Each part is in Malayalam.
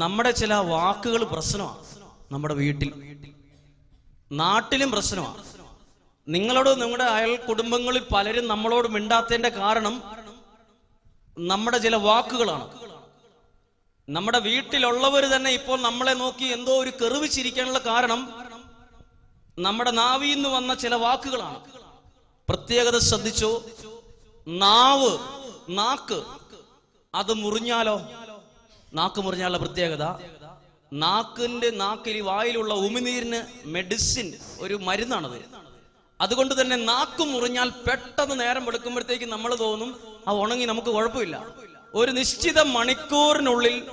നമ്മുടെ ചില വാക്കുകൾ പ്രശ്നമാണ് നമ്മുടെ വീട്ടിൽ. നാട്ടിലും പ്രശ്നമാണ് നിങ്ങളോട് നിങ്ങളുടെ അയൽ കുടുംബങ്ങളിൽ പലരും നമ്മളോട് മിണ്ടാത്തതിന്റെ കാരണം നമ്മുടെ ചില വാക്കുകളാണ്. നമ്മുടെ വീട്ടിലുള്ളവർ തന്നെ ഇപ്പോൾ നമ്മളെ നോക്കി എന്തോ ഒരു കെറിവ് ചിരിക്കാനുള്ള കാരണം നമ്മുടെ നാവിൽ നിന്ന് വന്ന ചില വാക്കുകളാണ്. പ്രത്യേകത ശ്രദ്ധിച്ചോ? നാവ് നാക്ക്. അത് മുറിഞ്ഞാലോ? നാക്ക് മുറിഞ്ഞാലുള്ള പ്രത്യേകത? നാക്കിന്റെ നാക്കിൽ വായിലുള്ള ഉമിനീരിന് മെഡിസിൻ ഒരു മരുന്നാണത്. അതുകൊണ്ട് തന്നെ നാക്ക് മുറിഞ്ഞാൽ പെട്ടെന്ന് നേരം എടുക്കുമ്പോഴത്തേക്ക് നമ്മൾ തോന്നും ആ ഉണങ്ങി നമുക്ക് കുഴപ്പമില്ല. ഒരു നിശ്ചിത മണിക്കൂറിനുള്ളിൽ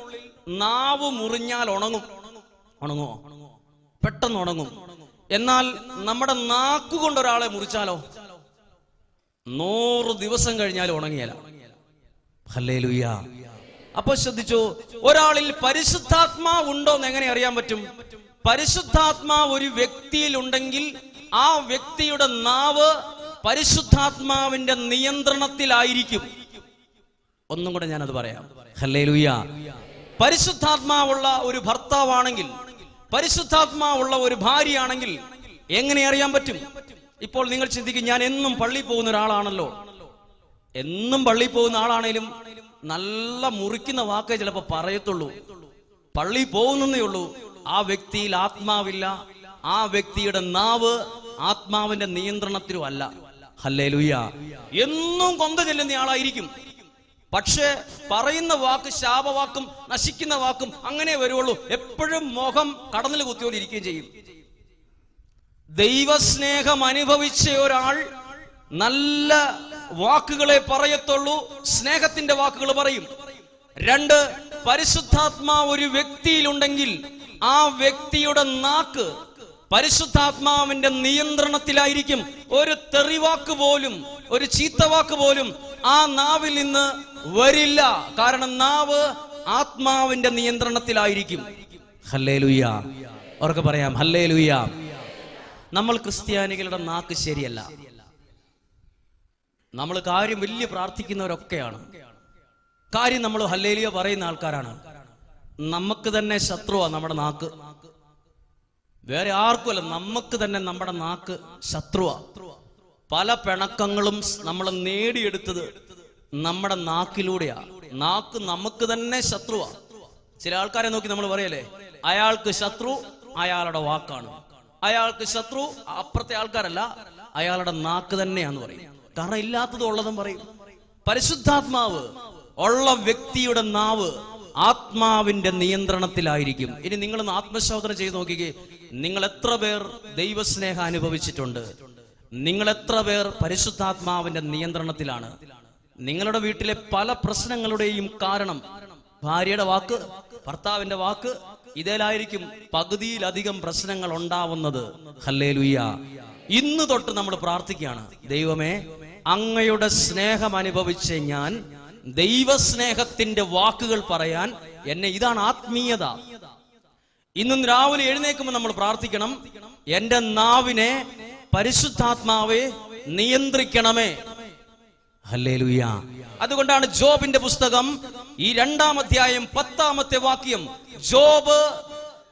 നാവ് മുറിഞ്ഞാൽ ഉണങ്ങും. ഉണങ്ങുമോ പെട്ടെന്ന് ഉണങ്ങും. എന്നാൽ നമ്മുടെ നാക്കുകൊണ്ട് ഒരാളെ മുറിച്ചാലോ? നൂറ് ദിവസം കഴിഞ്ഞാൽ ഉണങ്ങിയല്ല. ഹല്ലേലൂയ. അപ്പൊ ശ്രദ്ധിച്ചു ഒരാളിൽ പരിശുദ്ധാത്മാവ് ഉണ്ടോ എന്ന് എങ്ങനെ അറിയാൻ പറ്റും? പരിശുദ്ധാത്മാവ് ഒരു വ്യക്തിയിൽ ഉണ്ടെങ്കിൽ ആ വ്യക്തിയുടെ നാവ് പരിശുദ്ധാത്മാവിന്റെ നിയന്ത്രണത്തിലായിരിക്കും. ഒന്നും കൂടെ ഞാനത് പറയാം. ഹല്ലേലൂയ. പരിശുദ്ധാത്മാവുള്ള ഒരു ഭർത്താവാണെങ്കിൽ പരിശുദ്ധാത്മാവുള്ള ഒരു ഭാര്യയാണെങ്കിൽ എങ്ങനെ അറിയാൻ പറ്റും? ഇപ്പോൾ നിങ്ങൾ ചിന്തിക്കും ഞാൻ എന്നും പള്ളി പോകുന്ന ഒരാളാണല്ലോ. എന്നും പള്ളി പോകുന്ന ആളാണേലും നല്ല മുറിക്കുന്ന വാക്കേ ചിലപ്പോ പറയത്തുള്ളൂ. പള്ളി പോകുന്നേ ഉള്ളൂ. ആ വ്യക്തിയിൽ ആത്മാവില്ല. ആ വ്യക്തിയുടെ നാവ് ആത്മാവിന്റെ നിയന്ത്രണത്തിലും അല്ല. ഹല്ലേലൂയ. എന്നും കൊന്ത ചെല്ലുന്ന ആളായിരിക്കും. പക്ഷേ പറയുന്ന വാക്ക് ശാപവാക്കും നശിക്കുന്ന വാക്കും അങ്ങനെ വരുള്ളൂ എപ്പോഴും മോഹം കടന്നിൽ കുത്തിയോണ്ടിരിക്കുകയും ചെയ്യും. ദൈവസ്നേഹം അനുഭവിച്ച ഒരാൾ നല്ല വാക്കുകളെ പറയത്തുള്ളൂ സ്നേഹത്തിന്റെ വാക്കുകൾ പറയും. രണ്ട് പരിശുദ്ധാത്മാ ഒരു വ്യക്തിയിലുണ്ടെങ്കിൽ ആ വ്യക്തിയുടെ നാക്ക് പരിശുദ്ധാത്മാവിന്റെ നിയന്ത്രണത്തിലായിരിക്കും. ഒരു തെറിവാക്ക് പോലും ഒരു ചീത്തവാക്ക് പോലും ആ നാവിൽ നിന്ന് വരില്ല. കാരണം നാവ് ആത്മാവിന്റെ നിയന്ത്രണത്തിലായിരിക്കും. ഹല്ലേലൂയ. അവർക്ക് പറയാം ഹല്ലേ ഹല്ലേലൂയ. നമ്മൾ ക്രിസ്ത്യാനികളുടെ നാക്ക് ശരിയല്ല. നമ്മൾ കാര്യം വലിയ പ്രാർത്ഥിക്കുന്നവരൊക്കെയാണ്. കാര്യം നമ്മൾ ഹല്ലേലിയ പറയുന്ന ആൾക്കാരാണ്. നമുക്ക് തന്നെ ശത്രുവാ നമ്മുടെ നാക്ക്. വേറെ ആർക്കുമല്ല നമുക്ക് തന്നെ നമ്മുടെ നാക്ക് ശത്രുവാ. പല പിണക്കങ്ങളും നമ്മൾ നേടിയെടുത്തത് നമ്മുടെ നാക്കിലൂടെയാ. നാക്ക് നമുക്ക് തന്നെ ശത്രുവാ. ചില ആൾക്കാരെ നോക്കി നമ്മൾ പറയല്ലേ? അയാൾക്ക് ശത്രു അയാളുടെ വാക്കാണ്. അയാൾക്ക് ശത്രു അപ്പുറത്തെ ആൾക്കാരല്ല അയാളുടെ നാക്ക് തന്നെയാന്ന് പറയും. കാരണം ഇല്ലാത്തത് ഉള്ളതും പറയും. പരിശുദ്ധാത്മാവ് ഉള്ള വ്യക്തിയുടെ നാവ് ആത്മാവിന്റെ നിയന്ത്രണത്തിലായിരിക്കും. ഇനി നിങ്ങളൊന്ന് ആത്മശോധന ചെയ്ത് നോക്കിക്കേ. നിങ്ങൾ എത്ര പേർ ദൈവസ്നേഹം അനുഭവിച്ചിട്ടുണ്ട്? നിങ്ങൾ എത്ര പേർ പരിശുദ്ധാത്മാവിന്റെ നിയന്ത്രണത്തിലാണ്? നിങ്ങളുടെ വീട്ടിലെ പല പ്രശ്നങ്ങളുടെയും കാരണം ഭാര്യയുടെ വാക്ക് ഭർത്താവിന്റെ വാക്ക് ഇതിലായിരിക്കും പകുതിയിലധികം പ്രശ്നങ്ങൾ ഉണ്ടാവുന്നത്. ഹല്ലേ ഇന്ന് തൊട്ട് നമ്മൾ പ്രാർത്ഥിക്കുകയാണ്. ദൈവമേ അങ്ങയുടെ സ്നേഹം അനുഭവിച്ച ഞാൻ ദൈവസ്നേഹത്തിന്റെ വാക്കുകൾ പറയാൻ എന്നെ ഇതാണ് ആത്മീയത. ഇന്നും രാവിലെ എഴുന്നേക്കുമ്പോൾ നമ്മൾ പ്രാർത്ഥിക്കണം എന്റെ നാവിനെ പരിശുദ്ധാത്മാവെ നിയന്ത്രിക്കണമേ. അതുകൊണ്ടാണ് ജോബിന്റെ പുസ്തകം ഈ രണ്ടാം അധ്യായം പത്താമത്തെ വാക്യം ജോബ്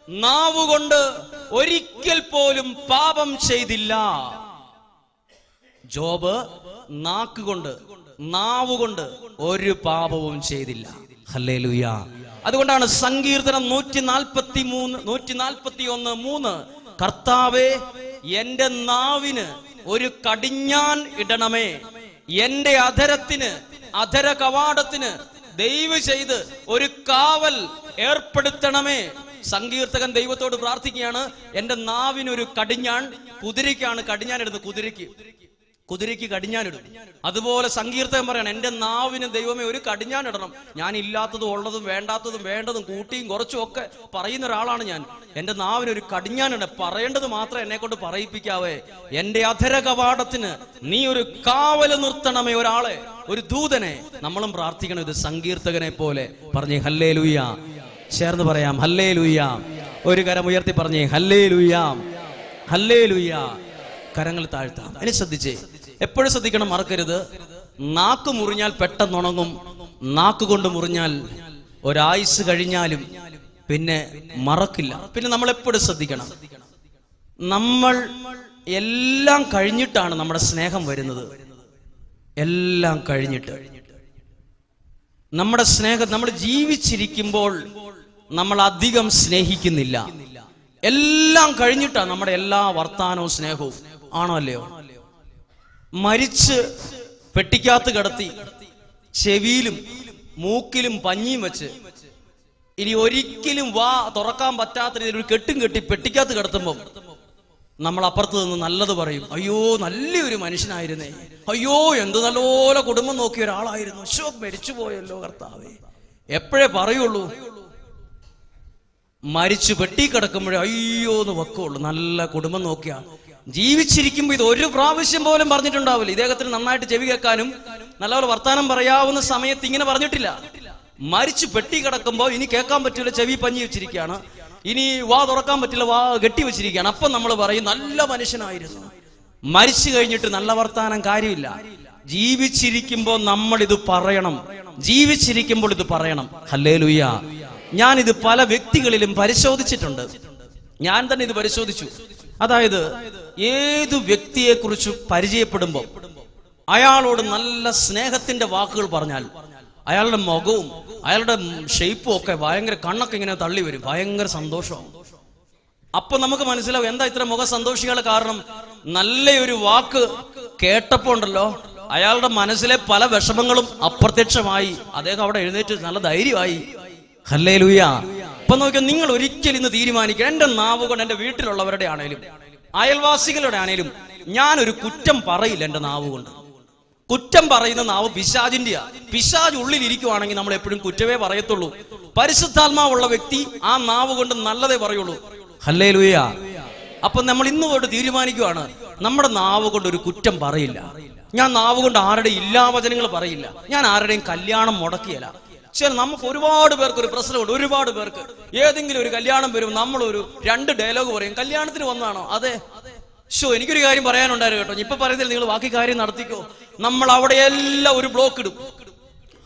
നാവുകൊണ്ട് ഒരിക്കൽ പോലും പാപം ചെയ്തില്ല. ജോബ് നാക്കുകൊണ്ട് നാവുകൊണ്ട് ഒരു പാപവും ചെയ്തില്ല. ഹല്ലേലൂയ. അതുകൊണ്ടാണ് സങ്കീർത്തനം നൂറ്റി നാൽപ്പത്തി മൂന്ന് നൂറ്റി നാൽപ്പത്തി ഒന്ന് മൂന്ന് കർത്താവെ എന്റെ നാവിന് ഒരു കടിഞ്ഞാൻ ഇടണമേ. എന്റെ അധരത്തിന് അധര കവാടത്തിന് ദയവ് ചെയ്ത് ഒരു കാവൽ ഏർപ്പെടുത്തണമേ. സങ്കീർത്തകൻ ദൈവത്തോട് പ്രാർത്ഥിക്കുകയാണ് എന്റെ നാവിനൊരു കടിഞ്ഞാൺ കുതിരയ്ക്കാണ് കടിഞ്ഞാൻ എടുത്ത് കുതിരയ്ക്ക്. കുതിരയ്ക്ക് കടിഞ്ഞാനിടും. അതുപോലെ സങ്കീർത്തകൻ പറയണം എന്റെ നാവിന് ദൈവമേ ഒരു കടിഞ്ഞാനിടണം. ഞാൻ ഇല്ലാത്തതും ഉള്ളതും വേണ്ടാത്തതും വേണ്ടതും കൂട്ടിയും കുറച്ചും ഒക്കെ പറയുന്ന ഒരാളാണ് ഞാൻ. എന്റെ നാവിന് ഒരു കടിഞ്ഞാനിട പറയേണ്ടത് മാത്രം എന്നെ കൊണ്ട് പറയിപ്പിക്കാവേ. എന്റെ അധര കവാടത്തിന് നീ ഒരു കാവൽ നിർത്തണമേ ഒരാളെ ഒരു ദൂതനെ. നമ്മളും പ്രാർത്ഥിക്കണം ഇത് സങ്കീർത്തകനെ പോലെ. പറഞ്ഞേ ഹല്ലേ ചേർന്ന് പറയാം ഹല്ലേ ലുയ്യാം ഒരു കരം ഉയർത്തി പറഞ്ഞേ ഹല്ലേ ലുയ്യാം ഹല്ലേ ലുയ്യ കരങ്ങൾ താഴ്ത്താം. അതിന് ശ്രദ്ധിച്ചേ എപ്പോഴും ശ്രദ്ധിക്കണം മറക്കരുത്. നാക്ക് മുറിഞ്ഞാൽ പെട്ടെന്ന് ഉണങ്ങും നാക്ക് കൊണ്ട് മുറിഞ്ഞാൽ ഒരായുസ് കഴിഞ്ഞാലും പിന്നെ മറക്കില്ല. പിന്നെ നമ്മൾ എപ്പോഴും ശ്രദ്ധിക്കണം. നമ്മൾ എല്ലാം കഴിഞ്ഞിട്ടാണ് നമ്മുടെ സ്നേഹം വരുന്നത്. എല്ലാം കഴിഞ്ഞിട്ട്. നമ്മുടെ സ്നേഹം നമ്മൾ ജീവിച്ചിരിക്കുമ്പോൾ നമ്മൾ അധികം സ്നേഹിക്കുന്നില്ല. എല്ലാം കഴിഞ്ഞിട്ടാണ് നമ്മുടെ എല്ലാ വർത്താനവും സ്നേഹവും. ആണോ അല്ലയോ? മരിച്ച് പെട്ടിക്കകത്ത് കിടത്തി ചെവിയിലും മൂക്കിലും പഞ്ഞിയും വെച്ച്. ഇനി ഒരിക്കലും വാ തുറക്കാൻ പറ്റാത്ത രീതിയിൽ ഒരു കെട്ടും കെട്ടി പെട്ടിക്കകത്ത് കിടത്തുമ്പോൾ നമ്മൾ അപ്പുറത്ത് നിന്ന് നല്ലത് പറയും. അയ്യോ നല്ലൊരു മനുഷ്യനായിരുന്നേ. അയ്യോ എന്ത് നല്ലപോലെ കുടുംബം നോക്കിയ ഒരാളായിരുന്നു. അശോക് മരിച്ചു പോയല്ലോ കർത്താവേ. എപ്പോഴേ പറയുള്ളൂ മരിച്ചു പെട്ടി കിടക്കുമ്പോഴേ അയ്യോ എന്ന് വെക്കുള്ളൂ. നല്ല കുടുംബം നോക്കിയ ജീവിച്ചിരിക്കുമ്പോൾ ഇത് ഒരു പ്രാവശ്യം പോലും പറഞ്ഞിട്ടുണ്ടാവില്ല. ഇദ്ദേഹത്തിന് നന്നായിട്ട് ചെവി കേൾക്കാനും നല്ലപോലെ വർത്താനം പറയാവുന്ന സമയത്ത് ഇങ്ങനെ പറഞ്ഞിട്ടില്ല. മരിച്ചു പെട്ടി കിടക്കുമ്പോൾ ഇനി കേൾക്കാൻ പറ്റില്ല ചെവി പഞ്ഞി വെച്ചിരിക്കുകയാണ്. ഇനി വാ തുറക്കാൻ പറ്റില്ല വാ കെട്ടി വെച്ചിരിക്കുകയാണ്. അപ്പം നമ്മൾ പറയും നല്ല മനുഷ്യനായിരുന്നു. മരിച്ചു കഴിഞ്ഞിട്ട് നല്ല വർത്താനം കാര്യമില്ല. ജീവിച്ചിരിക്കുമ്പോൾ നമ്മൾ ഇത് പറയണം. ജീവിച്ചിരിക്കുമ്പോൾ ഇത് പറയണം. ഹല്ലേ ലുയ്യ ഇത് പല വ്യക്തികളിലും പരിശോധിച്ചിട്ടുണ്ട്. ഞാൻ തന്നെ ഇത് പരിശോധിച്ചു. അതായത് ഏത് വ്യക്തിയെ കുറിച്ച് പരിചയപ്പെടുമ്പോൾ അയാളോട് നല്ല സ്നേഹത്തിന്റെ വാക്കുകൾ പറഞ്ഞാൽ അയാളുടെ മുഖവും അയാളുടെ ഷേപ്പും ഒക്കെ ഭയങ്കര കണ്ണൊക്കെ ഇങ്ങനെ തള്ളി വരും. ഭയങ്കര സന്തോഷമാവും. അപ്പൊ നമുക്ക് മനസ്സിലാവും എന്താ ഇത്ര മുഖ സന്തോഷിക്കാനുള്ള കാരണം? നല്ലൊരു വാക്ക് കേട്ടപ്പോ ഉണ്ടല്ലോ അയാളുടെ മനസ്സിലെ പല വിഷമങ്ങളും അപ്രത്യക്ഷമായി. അദ്ദേഹം അവിടെ എഴുന്നേറ്റ് നല്ല ധൈര്യമായി. ഹല്ലേ ലൂയ അപ്പൊ നോക്കിയാൽ നിങ്ങൾ ഒരിക്കലും ഇന്ന് തീരുമാനിക്കുക എന്റെ നാവ് കൊണ്ട് എന്റെ വീട്ടിലുള്ളവരുടെ ആണേലും അയൽവാസികളുടെ ആണേലും ഞാനൊരു കുറ്റം പറയില്ല എന്റെ നാവ് കൊണ്ട്. കുറ്റം പറയുന്ന നാവ് പിശാജിന്റെയാ പിശാജ് ഉള്ളിൽ ഇരിക്കുവാണെങ്കിൽ നമ്മൾ എപ്പോഴും കുറ്റമേ പറയത്തുള്ളൂ. പരിശുദ്ധാത്മാവുള്ള വ്യക്തി ആ നാവ് കൊണ്ട് നല്ലതേ പറയുള്ളൂ. ഹല്ലേ ലൂയ അപ്പൊ നമ്മൾ ഇന്ന് പോയിട്ട് തീരുമാനിക്കുവാണ് നമ്മുടെ നാവ് കൊണ്ട് ഒരു കുറ്റം പറയില്ല. ഞാൻ നാവ് കൊണ്ട് ആരുടെ ഇല്ലാവചനങ്ങൾ പറയില്ല. ഞാൻ ആരുടെയും കല്യാണം മുടക്കിയല്ല. ചില നമുക്ക് ഒരുപാട് പേർക്ക് ഒരു പ്രശ്നമുണ്ട് ഒരുപാട് പേർക്ക്. ഏതെങ്കിലും ഒരു കല്യാണം വരും നമ്മളൊരു രണ്ട് ഡയലോഗ് പറയും. കല്യാണത്തിന് വന്നാണോ? അതെ. ഷോ എനിക്കൊരു കാര്യം പറയാനുണ്ടായിരുന്നു കേട്ടോ. ഇപ്പൊ പറയുന്നില്ല നിങ്ങൾ ബാക്കി കാര്യം നടത്തിക്കോ. നമ്മൾ അവിടെയെല്ലാം ഒരു ബ്ലോക്ക് ഇടും.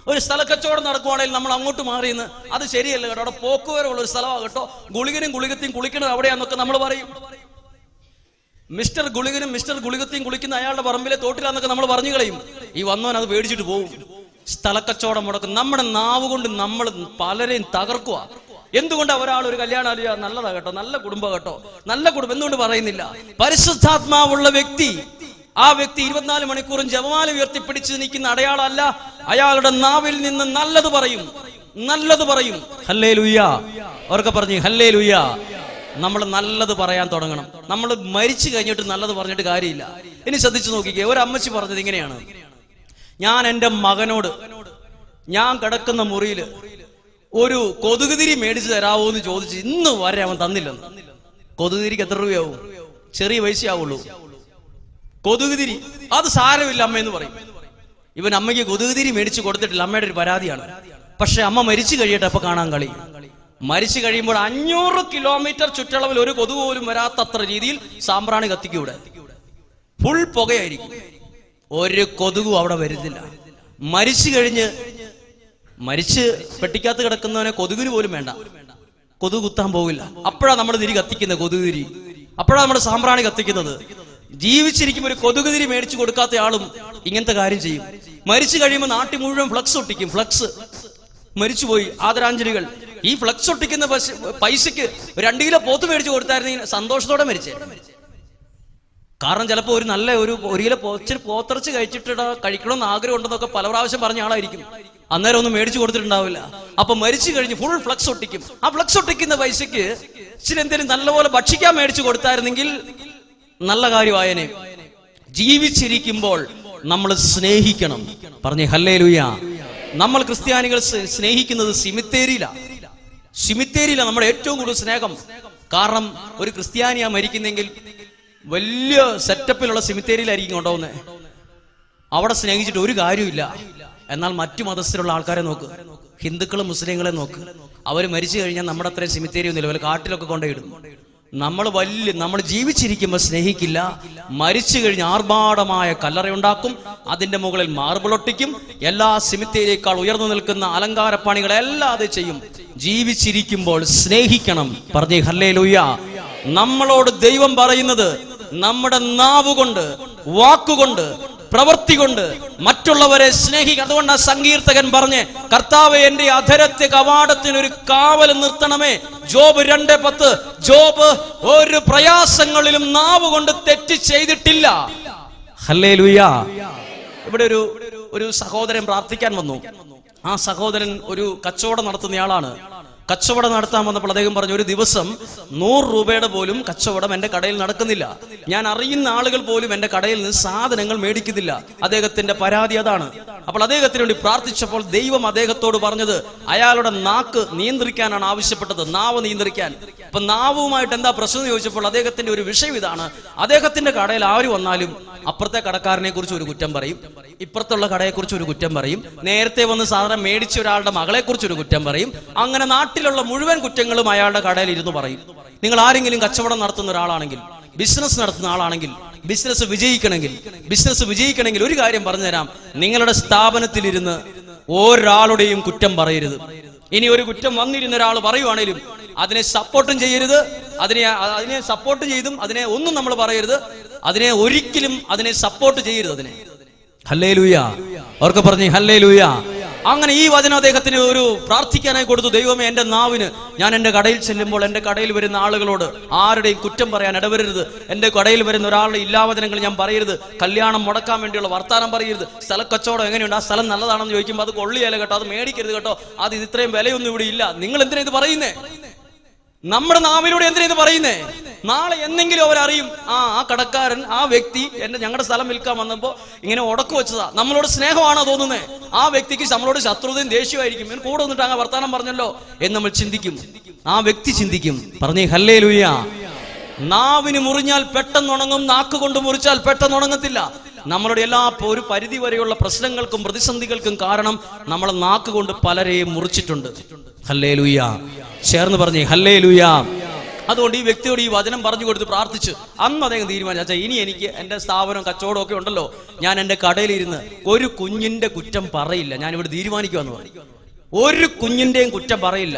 ഒരു സ്ഥല കച്ചവടം നടക്കുവാണെങ്കിൽ നമ്മൾ അങ്ങോട്ട് മാറിയെന്ന്. അത് ശരിയല്ല കേട്ടോ. അവിടെ പോക്കുവരവുള്ള ഒരു സ്ഥലമാണ് കേട്ടോ. ഗുളികനും ഗുളികത്തെയും കുളിക്കുന്നത് അവിടെയാന്നൊക്കെ നമ്മൾ പറയും. മിസ്റ്റർ ഗുളികനും മിസ്റ്റർ ഗുളികത്തെയും കുളിക്കുന്ന അയാളുടെ പറമ്പിലെ തോട്ടിലാന്നൊക്കെ നമ്മൾ പറഞ്ഞു കളയും. ഈ വന്നവൻ അത് പേടിച്ചിട്ട് പോകും സ്ഥലക്കച്ചവടം മുടക്കും. നമ്മുടെ നാവ് കൊണ്ട് നമ്മൾ പലരെയും തകർക്കുക എന്തുകൊണ്ട് ഒരാൾ ഒരു കല്യാണം അറിയാ നല്ലതാ കേട്ടോ? നല്ല കുടുംബം കേട്ടോ? നല്ല കുടുംബം എന്തുകൊണ്ട് പറയുന്നില്ല? പരിശുദ്ധാത്മാവുള്ള വ്യക്തി ആ വ്യക്തി ഇരുപത്തിനാല് മണിക്കൂറും ജപമാല ഉയർത്തിപ്പിടിച്ച് നിൽക്കുന്ന അടയാളമല്ല അയാളുടെ നാവിൽ നിന്ന് നല്ലത് പറയും. നല്ലത് പറയും. ഹല്ലേ ലുയ്യ അവർക്ക് പറഞ്ഞു ഹല്ലേ ലുയ്യ നമ്മൾ നല്ലത് പറയാൻ തുടങ്ങണം. നമ്മൾ മരിച്ചു കഴിഞ്ഞിട്ട് നല്ലത് പറഞ്ഞിട്ട് കാര്യമില്ല. ഇനി ശ്രദ്ധിച്ചു നോക്കിക്കേ. ഒരു അമ്മച്ചി പറഞ്ഞത് ഇങ്ങനെയാണ്. ഞാൻ എന്റെ മകനോട് ഞാൻ കിടക്കുന്ന മുറിയിൽ ഒരു കൊതുകുതിരി മേടിച്ചു തരാവോ എന്ന് ചോദിച്ച് ഇന്ന് വരെ അവൻ തന്നില്ലെന്ന്. കൊതുകുതിരിക്ക് എത്ര രൂപയാവും? ചെറിയ പൈസയാവുള്ളൂ. കൊതുകുതിരി അത് സാരമില്ല അമ്മ എന്ന് പറയും. ഇവൻ അമ്മയ്ക്ക് കൊതുകുതിരി മേടിച്ചു കൊടുത്തിട്ടില്ല അമ്മയുടെ ഒരു പരാതിയാണ്. പക്ഷെ അമ്മ മരിച്ചു കഴിയട്ടെ അപ്പൊ കാണാൻ കളി. മരിച്ചു കഴിയുമ്പോൾ അഞ്ഞൂറ് കിലോമീറ്റർ ചുറ്റളവിൽ ഒരു കൊതുക് പോലും വരാത്തത്ര രീതിയിൽ സാമ്പ്രാണി കത്തിക്കൂടെ? ഫുൾ പുകയായിരിക്കും. ഒരു കൊതുകും അവിടെ വരുന്നില്ല. മരിച്ചു കഴിഞ്ഞ് മരിച്ച് പെട്ടിക്കകത്ത് കിടക്കുന്നവനെ കൊതുകിന് പോലും വേണ്ട. കൊതുക് കുത്താൻ പോകില്ല അപ്പോഴാണ് നമ്മൾ തിരി കത്തിക്കുന്നത് കൊതുക് തിരി. അപ്പോഴാണ് നമ്മുടെ സാമ്പ്രാണി കത്തിക്കുന്നത്. ജീവിച്ചിരിക്കുമ്പോൾ ഒരു കൊതുക് തിരി മേടിച്ചു കൊടുക്കാത്ത ആളും ഇങ്ങനത്തെ കാര്യം ചെയ്യും. മരിച്ചു കഴിയുമ്പോൾ നാട്ടിൽ മുഴുവൻ ഫ്ലക്സ് ഒട്ടിക്കും ഫ്ലക്സ്. മരിച്ചുപോയി ആദരാഞ്ജലികൾ. ഈ ഫ്ലക്സ് ഒട്ടിക്കുന്ന പൈസ- പൈസക്ക് രണ്ട് കിലോ പോത്ത് മേടിച്ചു കൊടുത്തായിരുന്നെങ്കിൽ സന്തോഷത്തോടെ മരിച്ചേ. കാരണം ചിലപ്പോൾ ഒരു നല്ല ഒരു ഒരു കിലോ ഇച്ചിരി പോത്തിറച്ച് കഴിച്ചിട്ട് കഴിക്കണമെന്ന് ആഗ്രഹം ഉണ്ടെന്നൊക്കെ പല പ്രാവശ്യം പറഞ്ഞ ആളായിരിക്കും. അന്നേരം ഒന്നും മേടിച്ചു കൊടുത്തിട്ടുണ്ടാവില്ല. അപ്പൊ മരിച്ചു കഴിഞ്ഞ് ഫുൾ ഫ്ലക്സ് ഒട്ടിക്കും. ആ ഫ്ലക്സ് ഒട്ടിക്കുന്ന പൈസക്ക് ഇച്ചിരി എന്തെങ്കിലും നല്ലപോലെ ഭക്ഷിക്കാൻ മേടിച്ചു കൊടുത്തായിരുന്നെങ്കിൽ നല്ല കാര്യമായനെ. ജീവിച്ചിരിക്കുമ്പോൾ നമ്മൾ സ്നേഹിക്കണം. പറഞ്ഞേ ഹല്ലേ ലുയ നമ്മൾ ക്രിസ്ത്യാനികൾ സ്നേഹിക്കുന്നത് സിമിത്തേരിയില. സിമിത്തേരിയില നമ്മുടെ ഏറ്റവും കൂടുതൽ സ്നേഹം. കാരണം ഒരു ക്രിസ്ത്യാനിയാ മരിക്കുന്നെങ്കിൽ വലിയ സെറ്റപ്പിലുള്ള സിമിത്തേരിയിലായിരിക്കും കൊണ്ടുപോകുന്നത് അവിടെ സ്നേഹിച്ചിട്ട് ഒരു കാര്യമില്ല എന്നാൽ മറ്റു മതസ്ഥരുള്ള ആൾക്കാരെ നോക്ക്. ഹിന്ദുക്കളും മുസ്ലിങ്ങളെ നോക്ക്. അവർ മരിച്ചു കഴിഞ്ഞാൽ നമ്മുടെ അത്രയും സിമിത്തേരി ഒന്നുമില്ല. വല്ല കാട്ടിലൊക്കെ കൊണ്ടുപോയിടും. നമ്മൾ വലിയ നമ്മൾ ജീവിച്ചിരിക്കുമ്പോൾ സ്നേഹിക്കില്ല. മരിച്ചു കഴിഞ്ഞ് ആർഭാടമായ കല്ലറയുണ്ടാക്കും. അതിന്റെ മുകളിൽ മാർബിളൊട്ടിക്കും എല്ലാ സിമിത്തേരിയേക്കാൾ ഉയർന്നു നിൽക്കുന്ന അലങ്കാര പണികളെല്ലാം അത് ചെയ്യും. ജീവിച്ചിരിക്കുമ്പോൾ സ്നേഹിക്കണം. പറഞ്ഞേ ഹല്ലേ നമ്മളോട് ദൈവം പറയുന്നത് നമ്മുടെ നാവ് കൊണ്ട് വാക്കുകൊണ്ട് പ്രവൃത്തി കൊണ്ട് മറ്റുള്ളവരെ സ്നേഹിക്കുക. അതുകൊണ്ട് ആ സങ്കീർത്തകൻ പറഞ്ഞ് കർത്താവ് എന്റെ അധരത്തെ കവാടത്തിന് ഒരു കാവൽ നിർത്തണമേ. ജോബ് രണ്ട് പത്ത്. ജോബ് ഒരു പ്രയാസങ്ങളിലും നാവ് കൊണ്ട് തെറ്റ് ചെയ്തിട്ടില്ല. ഹല്ലേ ഇവിടെ ഒരു ഒരു സഹോദരൻ പ്രാർത്ഥിക്കാൻ വന്നു. ആ സഹോദരൻ ഒരു കച്ചവടം നടത്തുന്നയാളാണ് കച്ചവടം നടത്താൻ വന്നപ്പോൾ അദ്ദേഹം പറഞ്ഞു ഒരു ദിവസം നൂറ് രൂപയുടെ പോലും കച്ചവടം എന്റെ കടയിൽ നടക്കുന്നില്ല. ഞാൻ അറിയുന്ന ആളുകൾ പോലും എന്റെ കടയിൽ നിന്ന് സാധനങ്ങൾ മേടിക്കുന്നില്ല. അദ്ദേഹത്തിന്റെ പരാതി അതാണ്. അപ്പോൾ അദ്ദേഹത്തിന് വേണ്ടി പ്രാർത്ഥിച്ചപ്പോൾ ദൈവം അദ്ദേഹത്തോട് പറഞ്ഞത് അയാളുടെ നാക്ക് നിയന്ത്രിക്കാനാണ് ആവശ്യപ്പെട്ടത് നാവ് നിയന്ത്രിക്കാൻ. അപ്പൊ നാവുമായിട്ട് എന്താ പ്രശ്നം ചോദിച്ചപ്പോൾ അദ്ദേഹത്തിന്റെ ഒരു വിഷയം ഇതാണ്. അദ്ദേഹത്തിന്റെ കടയിൽ ആര് വന്നാലും അപ്പുറത്തെ കടക്കാരനെ കുറിച്ച് ഒരു കുറ്റം പറയും. ഇപ്പുറത്തുള്ള കടയെ കുറിച്ച് ഒരു കുറ്റം പറയും. നേരത്തെ വന്ന് സാധനം മേടിച്ച ഒരാളുടെ മകളെ കുറിച്ച് ഒരു കുറ്റം പറയും. അങ്ങനെ നാട്ടിലുള്ള മുഴുവൻ കുറ്റങ്ങളും അയാളുടെ കടയിൽ ഇരുന്ന് പറയും. നിങ്ങൾ ആരെങ്കിലും കച്ചവടം നടത്തുന്ന ഒരാളാണെങ്കിൽ ബിസിനസ് നടത്തുന്ന ആളാണെങ്കിൽ ബിസിനസ് വിജയിക്കണമെങ്കിൽ ബിസിനസ് വിജയിക്കണമെങ്കിൽ ഒരു കാര്യം പറഞ്ഞുതരാം. നിങ്ങളുടെ സ്ഥാപനത്തിലിരുന്ന് ഒരാളുടെയും കുറ്റം പറയരുത്. ഇനി ഒരു കുറ്റം വന്നിരുന്ന ഒരാൾ പറയുവാണേലും അതിനെ സപ്പോർട്ടും ചെയ്യരുത്. അതിനെ അതിനെ സപ്പോർട്ട് ചെയ്തും അതിനെ ഒന്നും നമ്മൾ പറയരുത്. അതിനെ ഒരിക്കലും അതിനെ സപ്പോർട്ട് ചെയ്യരുത് അതിനെ. ഹല്ലേ ലൂയ അവർക്ക് പറഞ്ഞു ഹല്ലേ ലൂയ അങ്ങനെ ഈ വചനം അദ്ദേഹത്തിന് ഒരു പ്രാർത്ഥിക്കാനായി കൊടുത്തു. ദൈവമേ എന്റെ നാവിന് ഞാൻ എന്റെ കടയിൽ ചെല്ലുമ്പോൾ എന്റെ കടയിൽ വരുന്ന ആളുകളോട് ആരുടെയും കുറ്റം പറയാൻ ഇടവരരുത്. എന്റെ കടയിൽ വരുന്ന ഒരാളുടെ ഇല്ലാവചനങ്ങൾ ഞാൻ പറയരുത്. കല്യാണം മുടക്കാൻ വേണ്ടിയുള്ള വർത്താനം പറയരുത്. സ്ഥലക്കച്ചവടം എങ്ങനെയുണ്ട്? ആ സ്ഥലം നല്ലതാണെന്ന് ചോദിക്കുമ്പോൾ അത് കൊള്ളിയല്ല കേട്ടോ അത് മേടിക്കരുത് കേട്ടോ. അത് ഇത് ഇത്രയും വിലയൊന്നും ഇവിടെ ഇല്ല. നിങ്ങൾ എന്തിനാ ഇത് പറയുന്നേ? നമ്മുടെ നാവിലൂടെ എന്തിനാ ഇത് പറയുന്നേ? നാളെ എന്തെങ്കിലും അവരറിയും ആ ആ കടക്കാരൻ ആ വ്യക്തി എന്റെ ഞങ്ങളുടെ സ്ഥലം വിൽക്കാൻ വന്നപ്പോ ഇങ്ങനെ ഉടക്കു വെച്ചതാ. നമ്മളോട് സ്നേഹമാണോ തോന്നുന്നത് ആ വ്യക്തിക്ക് നമ്മളോട് ശത്രുതയും ദേഷ്യമായിരിക്കും ഇവൻ കൂടെ വന്നിട്ട് അങ്ങ് വർത്താനം പറഞ്ഞല്ലോ എന്ന് നമ്മൾ ചിന്തിക്കും. ആ വ്യക്തി ചിന്തിക്കും. പറഞ്ഞേ ഹല്ലേ ലുയ്യ നാവിന് മുറിഞ്ഞാൽ പെട്ടെന്ന് ഉണങ്ങും നാക്ക് കൊണ്ട് മുറിച്ചാൽ പെട്ടെന്ന് ഉണങ്ങത്തില്ല നമ്മളുടെ എല്ലാ ഒരു പരിധി വരെയുള്ള പ്രശ്നങ്ങൾക്കും പ്രതിസന്ധികൾക്കും കാരണം നമ്മളെ നാക്ക് കൊണ്ട് പലരെയും മുറിച്ചിട്ടുണ്ട്. ഹല്ലേ ലൂയ ചേർന്ന് പറഞ്ഞേ ഹല്ലേ ലൂയ അതുകൊണ്ട് ഈ വ്യക്തിയോട് ഈ വചനം പറഞ്ഞു കൊടുത്ത് പ്രാർത്ഥിച്ച് അന്ന് അദ്ദേഹം തീരുമാനിച്ചു അച്ഛാ ഇനി എനിക്ക് എന്റെ സ്ഥാപനം കച്ചവടം ഒക്കെ ഉണ്ടല്ലോ. ഞാൻ എന്റെ കടയിലിരുന്ന് ഒരു കുഞ്ഞിന്റെ കുറ്റം പറയില്ല. ഞാൻ ഇവിടെ തീരുമാനിക്കുമെന്ന് പറഞ്ഞു. ഒരു കുഞ്ഞിന്റെയും കുറ്റം പറയില്ല.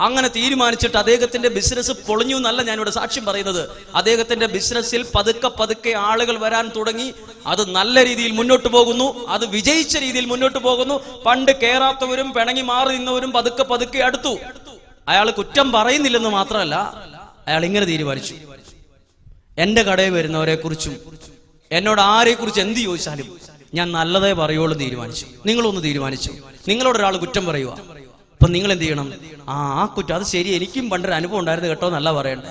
അങ്ങനെ തീരുമാനിച്ചിട്ട് അദ്ദേഹത്തിന്റെ ബിസിനസ് പൊളിഞ്ഞു എന്നല്ല ഞാനിവിടെ സാക്ഷ്യം പറയുന്നത്. അദ്ദേഹത്തിന്റെ ബിസിനസ്സിൽ പതുക്കെ പതുക്കെ ആളുകൾ വരാൻ തുടങ്ങി. അത് നല്ല രീതിയിൽ മുന്നോട്ട് പോകുന്നു. അത് വിജയിച്ച രീതിയിൽ മുന്നോട്ട് പോകുന്നു. പണ്ട് കേറാത്തവരും പിണങ്ങി മാറി നിന്നവരും പതുക്കെ പതുക്കെ അടുത്തു. അയാൾ കുറ്റം പറയുന്നില്ലെന്ന് മാത്രമല്ല അയാൾ ഇങ്ങനെ തീരുമാനിച്ചു. എന്റെ കടയിൽ വരുന്നവരെ കുറിച്ചും എന്നോട് ആരെ കുറിച്ച് എന്ത് ചോദിച്ചാലും ഞാൻ നല്ലതേ പറയുള്ളൂ തീരുമാനിച്ചു. നിങ്ങളൊന്ന് തീരുമാനിച്ചു. നിങ്ങളോട് ഒരാൾ കുറ്റം പറയുക അപ്പൊ നിങ്ങൾ എന്ത് ചെയ്യണം? ആ ആ കുറ്റം അത് ശരി എനിക്കും പണ്ടൊരു അനുഭവം ഉണ്ടായിരുന്നു കേട്ടോ നല്ല പറയണ്ടേ.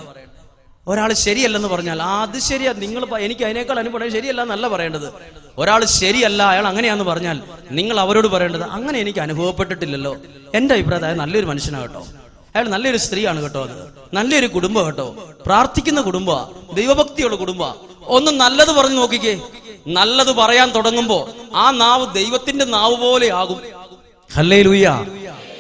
ഒരാൾ ശരിയല്ലെന്ന് പറഞ്ഞാൽ ആ അത് ശരിയാ നിങ്ങൾ എനിക്ക് അതിനേക്കാൾ അനുഭവം ശരിയല്ല നല്ല പറയേണ്ടത്. ഒരാൾ ശരിയല്ല അയാൾ അങ്ങനെയാന്ന് പറഞ്ഞാൽ നിങ്ങൾ അവരോട് പറയേണ്ടത് അങ്ങനെ എനിക്ക് അനുഭവപ്പെട്ടിട്ടില്ലല്ലോ. എന്റെ അഭിപ്രായത്തിൽ അയാൾ നല്ലൊരു മനുഷ്യനാണ് കേട്ടോ. അയാൾ നല്ലൊരു സ്ത്രീയാണ് കേട്ടോ അത്. നല്ലൊരു കുടുംബം കേട്ടോ. പ്രാർത്ഥിക്കുന്ന കുടുംബ ദൈവഭക്തിയുള്ള കുടുംബ. ഒന്ന് നല്ലത് പറഞ്ഞു നോക്കിക്കേ. നല്ലത് പറയാൻ തുടങ്ങുമ്പോ ആ നാവ് ദൈവത്തിന്റെ നാവ് പോലെ ആകും. ഹല്ലേ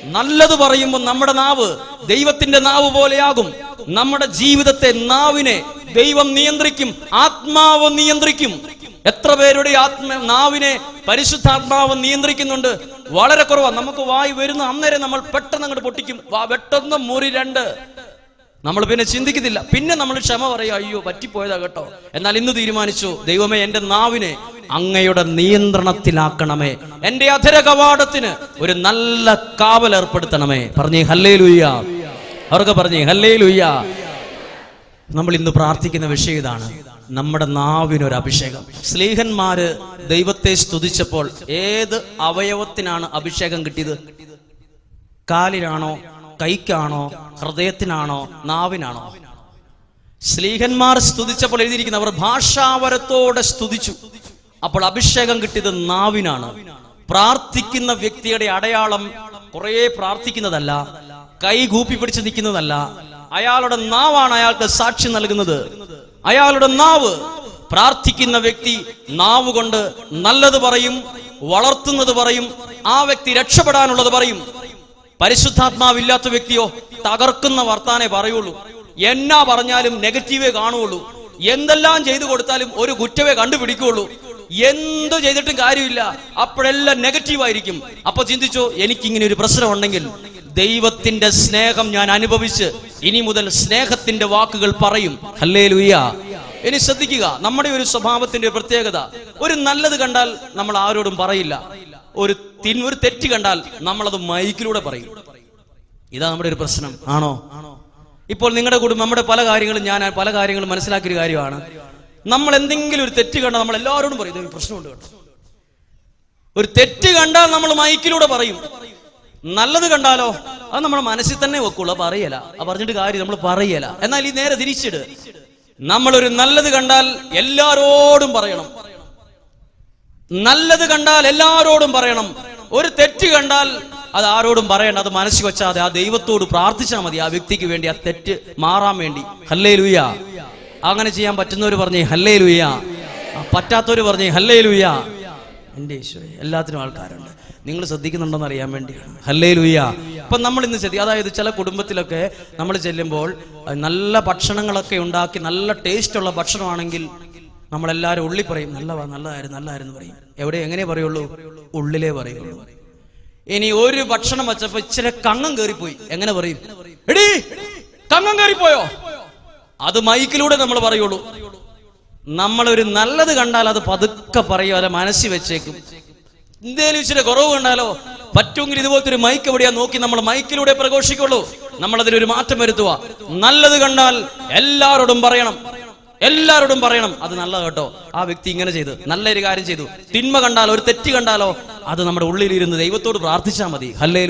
നല്ലത് പറയുമ്പോൾ നമ്മുടെ നാവ് ദൈവത്തിന്റെ നാവ് പോലെയാകും. നമ്മുടെ ജീവിതത്തെ നാവിനെ ദൈവം നിയന്ത്രിക്കും ആത്മാവ് നിയന്ത്രിക്കും. എത്ര പേരുടെ ആത്മ നാവിനെ പരിശുദ്ധാത്മാവ് നിയന്ത്രിക്കുന്നുണ്ട്? വളരെ കുറവാണ് നമുക്ക് വായി വരുന്ന അന്നേരം നമ്മൾ പെട്ടെന്ന് അങ്ങോട്ട് പൊട്ടിക്കും. വാ വെട്ടെന്ന് മുറി രണ്ട്. നമ്മൾ പിന്നെ ചിന്തിക്കുന്നില്ല. പിന്നെ നമ്മൾ ക്ഷമ പറയുക അയ്യോ പറ്റിപ്പോയതാ കേട്ടോ. എന്നാൽ ഇന്ന് തീരുമാനിച്ചു ദൈവമേ എന്റെ നാവിനെ അങ്ങയുടെ നിയന്ത്രണത്തിലാക്കണമേ. എന്റെ അധര കവാടത്തിന് ഒരു നല്ല കാവൽ ഏർപ്പെടുത്തണമേ. പറഞ്ഞേ ഹല്ലേ ലുയ്യ അവർക്ക് പറഞ്ഞേ ഹല്ലേ ലുയ്യ നമ്മൾ ഇന്ന് പ്രാർത്ഥിക്കുന്ന വിഷയം ഇതാണ് നമ്മുടെ നാവിനൊരു അഭിഷേകം. സ്ലീഹന്മാര് ദൈവത്തെ സ്തുതിച്ചപ്പോൾ ഏത് അവയവത്തിനാണ് അഭിഷേകം കിട്ടിയത്? കാലിനാണോ കൈക്കാണോ ഹൃദയത്തിനാണോ നാവിനാണോ? സ്ലീഹന്മാർ സ്തുതിച്ചപ്പോൾ എഴുതിയിരിക്കുന്ന അവർ ഭാഷാവരത്തോടെ സ്തുതിച്ചു. അപ്പോൾ അഭിഷേകം കിട്ടിയത് നാവിനാണ്. പ്രാർത്ഥിക്കുന്ന വ്യക്തിയുടെ അടയാളം കുറെ പ്രാർത്ഥിക്കുന്നതല്ല കൈ കൂപ്പി പിടിച്ച് നിൽക്കുന്നതല്ല. അയാളുടെ നാവാണ് അയാൾക്ക് സാക്ഷി നൽകുന്നത്. അയാളുടെ നാവ് പ്രാർത്ഥിക്കുന്ന വ്യക്തി നാവ് കൊണ്ട് നല്ലത് പറയും വളർത്തുന്നത് പറയും ആ വ്യക്തി രക്ഷപ്പെടാനുള്ളത് പറയും. പരിശുദ്ധാത്മാവില്ലാത്ത വ്യക്തിയോ തകർക്കുന്ന വർത്താനേ പറയുള്ളൂ. എന്നാ പറഞ്ഞാലും നെഗറ്റീവേ കാണുള്ളൂ. എന്തെല്ലാം ചെയ്തു കൊടുത്താലും ഒരു കുറ്റവേ കണ്ടുപിടിക്കുള്ളൂ. എന്തു ചെയ്തിട്ടും കാര്യമില്ല. അപ്പോഴെല്ലാം നെഗറ്റീവായിരിക്കും. അപ്പൊ ചിന്തിച്ചോ എനിക്കിങ്ങനെ ഒരു പ്രശ്നം ഉണ്ടെങ്കിൽ ദൈവത്തിന്റെ സ്നേഹം ഞാൻ അനുഭവിച്ച് ഇനി മുതൽ സ്നേഹത്തിന്റെ വാക്കുകൾ പറയും. ഹല്ലേ ഇനി ശ്രദ്ധിക്കുക നമ്മുടെ ഒരു സ്വഭാവത്തിന്റെ പ്രത്യേകത. ഒരു നല്ലത് കണ്ടാൽ നമ്മൾ ആരോടും പറയില്ല. ഒരു തിൻ ഒരു തെറ്റ് കണ്ടാൽ നമ്മളത് മൈക്കിലൂടെ പറയും. ഇതാ നമ്മുടെ ഒരു പ്രശ്നം. ആണോ? ഇപ്പോൾ നിങ്ങളുടെ കുടുംബം നമ്മുടെ പല കാര്യങ്ങളും ഞാൻ പല കാര്യങ്ങളും മനസ്സിലാക്കിയൊരു കാര്യമാണ്. നമ്മൾ എന്തെങ്കിലും ഒരു തെറ്റ് കണ്ടാൽ നമ്മൾ എല്ലാവരോടും പറയും "ദേ, ഈ പ്രശ്നമുണ്ട് കേട്ടോ. ഒരു തെറ്റ് കണ്ടാൽ നമ്മൾ മൈക്കിലൂടെ പറയും. നല്ലത് കണ്ടാലോ? അത് നമ്മുടെ മനസ്സിൽ തന്നെ വെക്കുള്ളൂ. പറയല. ആ പറഞ്ഞിട്ട് കാര്യം നമ്മൾ പറയല. എന്നാൽ ഈ നേരെ തിരിച്ചിട്. നമ്മളൊരു നല്ലത് കണ്ടാൽ എല്ലാരോടും പറയണം. നല്ലത് കണ്ടാൽ എല്ലാരോടും പറയണം. ഒരു തെറ്റ് കണ്ടാൽ അത് ആരോടും പറയണ്ട അത് മനസ്സിൽ വെച്ചാതെ ആ ദൈവത്തോട് പ്രാർത്ഥിച്ചാൽ മതി ആ വ്യക്തിക്ക് വേണ്ടി ആ തെറ്റ് മാറാൻ വേണ്ടി. ഹല്ലേ ലുയ അങ്ങനെ ചെയ്യാൻ പറ്റുന്നവർ പറഞ്ഞേ ഹല്ലേ ലുയ പറ്റാത്തവർ പറഞ്ഞേ ഹല്ലേ ലുയ എന്റെ ഈശോയെ എല്ലാത്തിനും ആൾക്കാരുണ്ട്. നിങ്ങൾ ശ്രദ്ധിക്കുന്നുണ്ടെന്ന് അറിയാൻ വേണ്ടിയാണ്. ഹല്ലേ ലുയ്യ ഇപ്പൊ നമ്മൾ ഇന്ന് ചെത്തി അതായത് ചില കുടുംബത്തിലൊക്കെ നമ്മൾ ചെല്ലുമ്പോൾ നല്ല ഭക്ഷണങ്ങളൊക്കെ ഉണ്ടാക്കി നല്ല ടേസ്റ്റ് ഉള്ള ഭക്ഷണമാണെങ്കിൽ നമ്മളെല്ലാരും ഉള്ളി പറയും നല്ലവാ നല്ലതായിരുന്നു നല്ലതായിരുന്നു പറയും. എവിടെ? എങ്ങനെ പറയുള്ളൂ? ഉള്ളിലേ പറയുള്ളൂ. ഇനി ഒരു ഭക്ഷണം വെച്ചപ്പോ ഇച്ചിരി കങ്ങം കയറിപ്പോയി എങ്ങനെ പറയും? എടീ കങ്ങം കയറിപ്പോയോ അത് മൈക്കിലൂടെ നമ്മൾ പറയുള്ളൂ. നമ്മളൊരു നല്ലത് കണ്ടാൽ അത് പതുക്കെ പറയും അല്ല മനസ്സിൽ വെച്ചേക്കും. എന്തേലും ഇച്ചിരി കുറവ് കണ്ടാലോ? പറ്റുമെങ്കിൽ ഇതുപോലത്തെ ഒരു മൈക്ക് എവിടെയാ നോക്കി നമ്മൾ മൈക്കിലൂടെ പ്രഘോഷിക്കുള്ളൂ. നമ്മളതിലൊരു മാറ്റം വരുത്തുക നല്ലത് കണ്ടാൽ എല്ലാവരോടും പറയണം. എല്ലാവരോടും പറയണം അത് നല്ല കേട്ടോ. ആ വ്യക്തി ഇങ്ങനെ ചെയ്തു നല്ലൊരു കാര്യം ചെയ്തു. തിന്മ കണ്ടാലോ ഒരു തെറ്റ് കണ്ടാലോ അത് നമ്മുടെ ഉള്ളിലിരുന്ന് ദൈവത്തോട് പ്രാർത്ഥിച്ചാൽ മതി. ഹല്ലേ